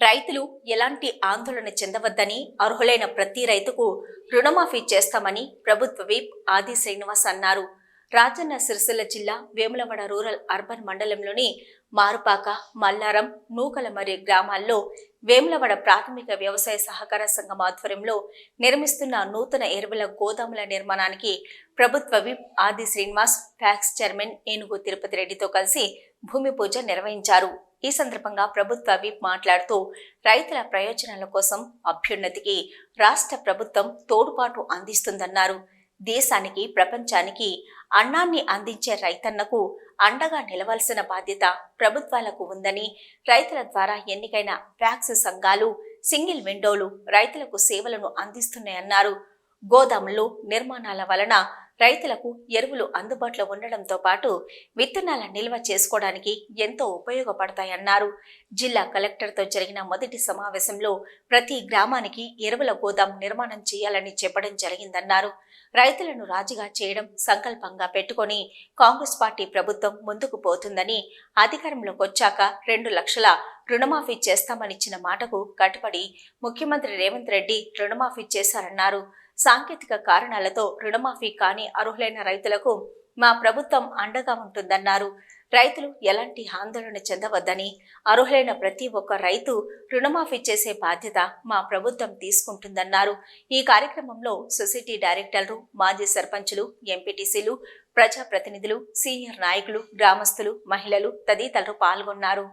రైతులు ఎలాంటి ఆందోళన చెందవద్దని అర్హులైన ప్రతి రైతుకు రుణమాఫీ చేస్తామని ప్రభుత్వ వీప్ ఆది శ్రీనివాస్ అన్నారు. రాజన్న సిరిసిల్ల జిల్లా వేములవాడ రూరల్ అర్బన్ మండలంలోని మారుపాక మల్లారం నూకలమర్రి గ్రామాల్లో వేములవాడ ప్రాథమిక వ్యవసాయ సహకార సంఘం ఆధ్వర్యంలో నిర్మిస్తున్న నూతన ఎరువుల గోదాముల నిర్మాణానికి ప్రభుత్వ విప్ ఆది శ్రీనివాస్ ఫ్యాక్స్ చైర్మన్ ఏనుగు తిరుపతి రెడ్డితో కలిసి భూమి పూజ నిర్వహించారు. ఈ సందర్భంగా ప్రభుత్వ విప్ మాట్లాడుతూ రైతుల ప్రయోజనాల కోసం అభ్యున్నతికి రాష్ట్ర ప్రభుత్వం తోడ్పాటు అందిస్తుందన్నారు. దేశానికి ప్రపంచానికి అన్నాన్ని అందించే రైతన్నకు అండగా నిలవాల్సిన బాధ్యత ప్రభుత్వాలకు ఉందని రైతుల ద్వారా ఎన్నికైన ఫ్యాక్స్ సంఘాలు సింగిల్ విండోలు రైతులకు సేవలను అందిస్తున్నాయన్నారు. గోదాములు నిర్మాణాల వలన రైతులకు ఎరువులు అందుబాటులో ఉండడంతో పాటు విత్తనాల నిల్వ చేసుకోవడానికి ఎంతో ఉపయోగపడతాయన్నారు. జిల్లా కలెక్టర్తో జరిగిన మొదటి సమావేశంలో ప్రతి గ్రామానికి ఎరువుల గోదాం నిర్మాణం చేయాలని చెప్పడం జరిగిందన్నారు. రైతులను రాజుగా చేయడం సంకల్పంగా పెట్టుకొని కాంగ్రెస్ పార్టీ ప్రభుత్వం ముందుకు పోతుందని అధికారంలోకి వచ్చాక రెండు లక్షల రుణమాఫీ చేస్తామనిచ్చిన మాటకు కట్టుబడి ముఖ్యమంత్రి రేవంత్ రెడ్డి రుణమాఫీ చేశారన్నారు. సాంకేతిక కారణాలతో రుణమాఫీ కాని అర్హులైన రైతులకు మా ప్రభుత్వం అండగా ఉంటుందన్నారు. రైతులు ఎలాంటి ఆందోళన చెందవద్దని అర్హులైన ప్రతి ఒక్క రైతు రుణమాఫీ చేసే బాధ్యత మా ప్రభుత్వం తీసుకుంటుందన్నారు. ఈ కార్యక్రమంలో సొసైటీ డైరెక్టర్లు మాజీ సర్పంచులు ఎంపీటీసీలు ప్రజాప్రతినిధులు సీనియర్ నాయకులు గ్రామస్తులు మహిళలు తదితరులు పాల్గొన్నారు.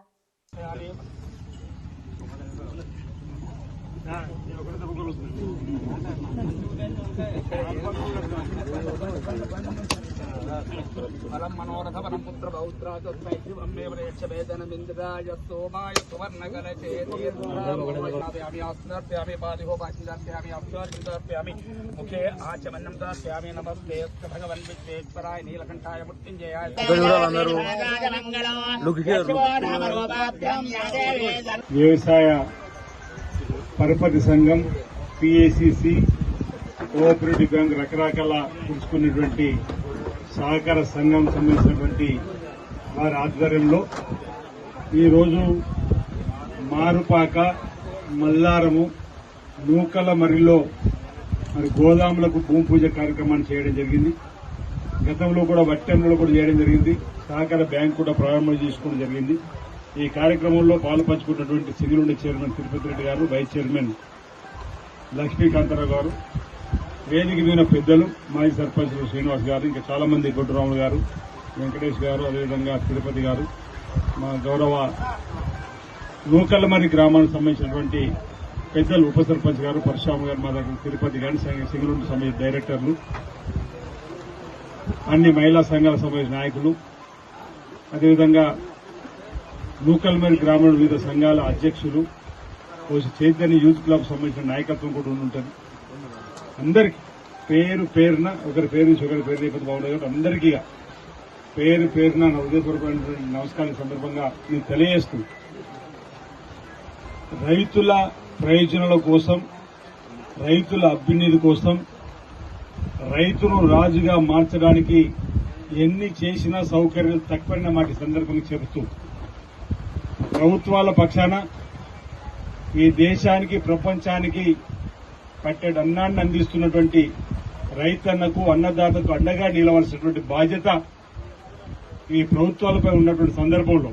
ఫలం మనోరథ వనం పుత్ర పౌత్రాత్మైత్రిమేవ వేదనమింద్రాయ సోమాయ సువర్ణగలచేతిర్యామి ఆస్నాప్యామి పాదిహో పాచిదాప్యామి అప్యామి ముఖే ఆచమన్నం దాస్యామి నమస్తే భగవన్ విశ్వేశ్వరాయ నీలకంఠాయ మృత్యుంజయాయ వ్యవసాయ పరపతి సంఘం పిఏసిసి కోఆపరేటివ్ బ్యాంక్ రకరకాల పులుచుకున్నటువంటి సహకార సంఘం సంబంధించినటువంటి వారి ఆధ్వర్యంలో ఈరోజు మారుపాక మల్లారము నూకల మరిలో మరి గోదాములకు భూమి పూజ కార్యక్రమాన్ని చేయడం జరిగింది. గతంలో కూడా వట్టెంలో కూడా చేయడం జరిగింది. సహకార బ్యాంక్ కూడా ప్రారంభం చేసుకోవడం జరిగింది. ఈ కార్యక్రమంలో పాలు పంచుకున్నటువంటి chairman Tirupati Reddy garu vice chairman Lakshmikantha Rao గారు వేదిక మీద పెద్దలు మాజీ సర్పంచ్ శ్రీనివాస్ గారు ఇంకా చాలా మంది గారు వెంకటేష్ గారు అదేవిధంగా తిరుపతి గారు మా గౌరవ నూకల్లమర్రి గ్రామానికి సంబంధించినటువంటి పెద్దలు ఉప సర్పంచ్ గారు పరశురామ గారు మా దగ్గర తిరుపతి గారి సింగళూరు సంబంధించిన డైరెక్టర్లు అన్ని మహిళా సంఘాల సంబంధించిన నాయకులు అదేవిధంగా నూకల్మేరు గ్రామీణ వివిధ సంఘాల అధ్యక్షులు కొంచెం చైతన్య యూత్ క్లబ్ సంబంధించిన నాయకత్వం కూడా ఉంటుంది అందరికి పేరు పేరున ఒకరి పేరు నుంచి ఒకరి పేరు లేకపోతే బాగుండదు కాబట్టి అందరికీ ఇక పేరు పేరున నా హృదయపూర్వకమైనటువంటి నమస్కారం సందర్భంగా నేను తెలియజేస్తూ రైతుల ప్రయోజనాల కోసం రైతుల అభ్యున్నతి కోసం రైతును రాజుగా మార్చడానికి ఎన్ని చేసినా సౌకర్యాలు తక్కువైన మాట సందర్భంగా చెబుతూ ప్రభుత్వాల పక్షాన ఈ దేశానికి ప్రపంచానికి పట్టెడు అన్నాన్ని అందిస్తున్నటువంటి రైతన్నకు అన్నదాతకు అండగా నిలవలసినటువంటి బాధ్యత ఈ ప్రభుత్వాలపై ఉన్నటువంటి సందర్భంలో.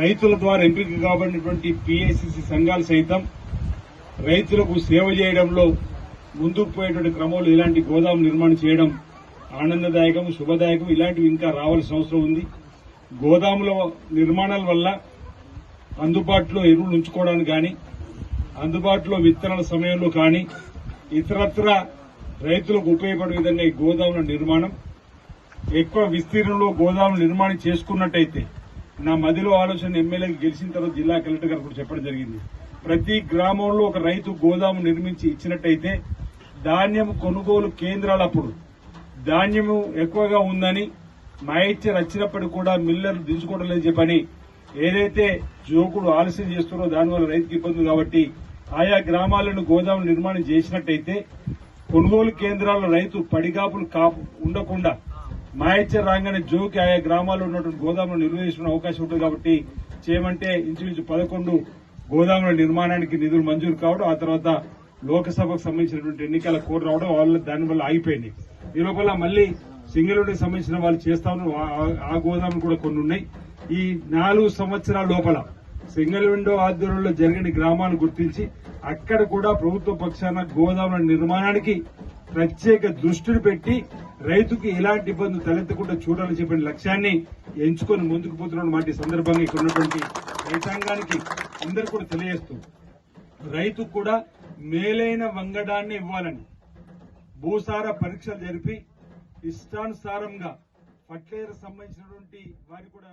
రైతుల ద్వారా ఎంపిక కాబడినటువంటి పిఐసిసి సంఘాలు సైతం రైతులకు సేవ చేయడంలో ముందుకు పోయేటువంటి క్రమంలో ఇలాంటి గోదాం నిర్మాణం చేయడం ఆనందదాయకం శుభదాయకం ఇలాంటివి ఇంకా రావాల్సిన అవసరం ఉంది. గోదాముల నిర్మాణాల వల్ల అందుబాటులో ఎరువులు ఉంచుకోవడానికి కానీ అందుబాటులో విత్తనాల సమయంలో కానీ ఇతరత్ర రైతులకు ఉపయోగపడే విధంగా ఈ గోదాముల నిర్మాణం ఎక్కువ విస్తీర్ణంలో గోదాములు నిర్మాణం చేసుకున్నట్టయితే నా మదిలో ఆలోచన ఎమ్మెల్యేకి గెలిచిన తర్వాత జిల్లా కలెక్టర్ గారు కూడా చెప్పడం జరిగింది. ప్రతి గ్రామంలో ఒక రైతు గోదాము నిర్మించి ఇచ్చినట్టయితే ధాన్యం కొనుగోలు కేంద్రాలు అప్పుడు ధాన్యము ఎక్కువగా ఉందని మాయిచ్చర్ వచ్చినప్పటికీ కూడా మిల్లర్లు దించుకోవడం లేదు చెప్పని ఏదైతే జోకుడు ఆలస్యం చేస్తున్నారో దానివల్ల రైతుకి ఇబ్బంది కాబట్టి ఆయా గ్రామాలను గోదాములు నిర్మాణం చేసినట్టయితే కొనుగోలు కేంద్రాల్లో రైతు పడిగాపులు కాపు ఉండకుండా మాయచ్చర్ రాగానే జోకి ఆయా గ్రామాల్లో ఉన్నటువంటి గోదాములు నిర్వహించుకునే అవకాశం ఉంటుంది కాబట్టి చేయమంటే ఇంచుమించు పదకొండు గోదాముల నిర్మాణానికి నిధులు మంజూరు కావడం ఆ తర్వాత లోక్సభకు సంబంధించినటువంటి ఎన్నికల కోడ్ రావడం వాళ్ళ దానివల్ల ఆగిపోయింది. ఈ లోపల మళ్ళీ సింగరేణికి సంబంధించిన వాళ్ళు చేస్తా ఆ- గోదాములు కూడా కొన్ని ఉన్నాయి. ఈ నాలుగు సంవత్సరాల లోపల సింగిల్ విండో ఆధ్వర్యంలో జరిగిన గ్రామాన్ని గుర్తించి అక్కడ కూడా ప్రభుత్వ పక్షాన గోదాముల నిర్మాణానికి ప్రత్యేక దృష్టిని పెట్టి రైతుకి ఎలాంటి ఇబ్బందులు తలెత్తకుండా చూడాలని చెప్పిన లక్ష్యాన్ని ఎంచుకొని ముందుకు పోతున్న మాట సందర్భంగా ఇక్కడ ఉన్నటువంటి రైతాంగానికి అందరూ కూడా తెలియజేస్తూ రైతు కూడా మేలైన వంగడాన్ని ఇవ్వాలని భూసార పరీక్షలు జరిపి ఇష్టానుసారంగా ఫర్టిలైజర్ సంబంధించినటువంటి వారి కూడా